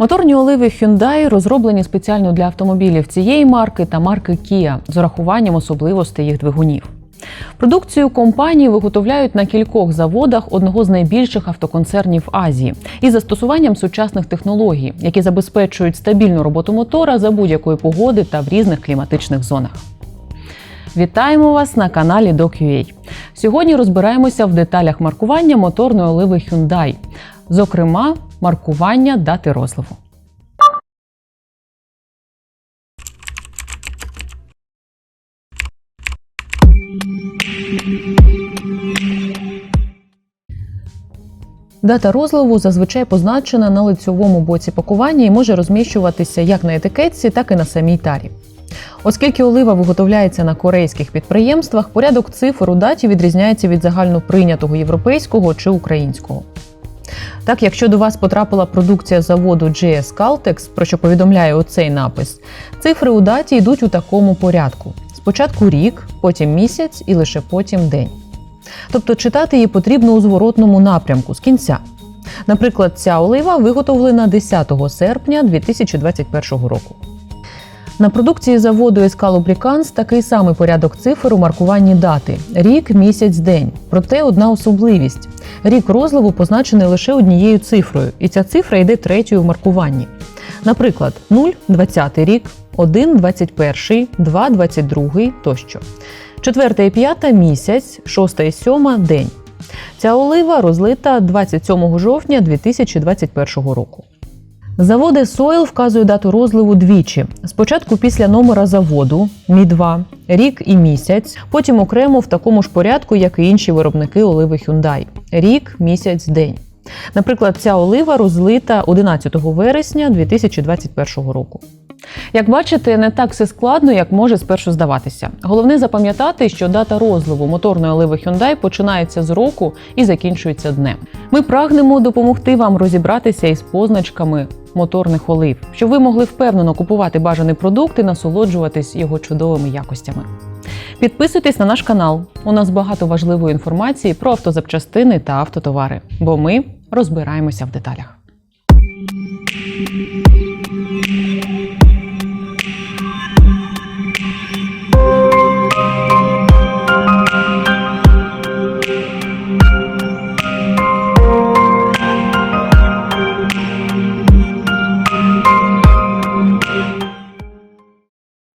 Моторні оливи Hyundai розроблені спеціально для автомобілів цієї марки та марки Kia з урахуванням особливостей їх двигунів. Продукцію компанії виготовляють на кількох заводах одного з найбільших автоконцернів Азії із застосуванням сучасних технологій, які забезпечують стабільну роботу мотора за будь-якої погоди та в різних кліматичних зонах. Вітаємо вас на каналі DocUA. Сьогодні розбираємося в деталях маркування моторної оливи Hyundai, зокрема, маркування дати розливу. Дата розливу зазвичай позначена на лицьовому боці пакування і може розміщуватися як на етикетці, так і на самій тарі. Оскільки олива виготовляється на корейських підприємствах, порядок цифр у даті відрізняється від загальноприйнятого європейського чи українського. Так, якщо до вас потрапила продукція заводу GS Caltex, про що повідомляє оцей напис, цифри у даті йдуть у такому порядку: спочатку рік, потім місяць і лише потім день. Тобто читати її потрібно у зворотному напрямку з кінця. Наприклад, ця олива виготовлена 10 серпня 2021 року. На продукції заводу SK Lubricants такий самий порядок цифр у маркуванні дати рік, місяць, день. Проте одна особливість: рік розливу позначений лише однією цифрою, і ця цифра йде третьою в маркуванні. Наприклад, 0 – 20 рік, 1 – 21, 2 – 22 тощо. Четверта і п'ята місяць, шоста і сьома день. Ця олива розлита 27 жовтня 2021 року. Заводи Сойл вказує дату розливу двічі: спочатку після номера заводу Мі 2 рік і місяць, потім окремо в такому ж порядку, як і інші виробники оливи Hyundai – рік, місяць, день. Наприклад, ця олива розлита 11 вересня 2021 року. Як бачите, не так все складно, як може спершу здаватися. Головне запам'ятати, що дата розливу моторної оливи Hyundai починається з року і закінчується днем. Ми прагнемо допомогти вам розібратися із позначками моторних олив, щоб ви могли впевнено купувати бажаний продукт і насолоджуватись його чудовими якостями. Підписуйтесь на наш канал. У нас багато важливої інформації про автозапчастини та автотовари, бо ми розбираємося в деталях.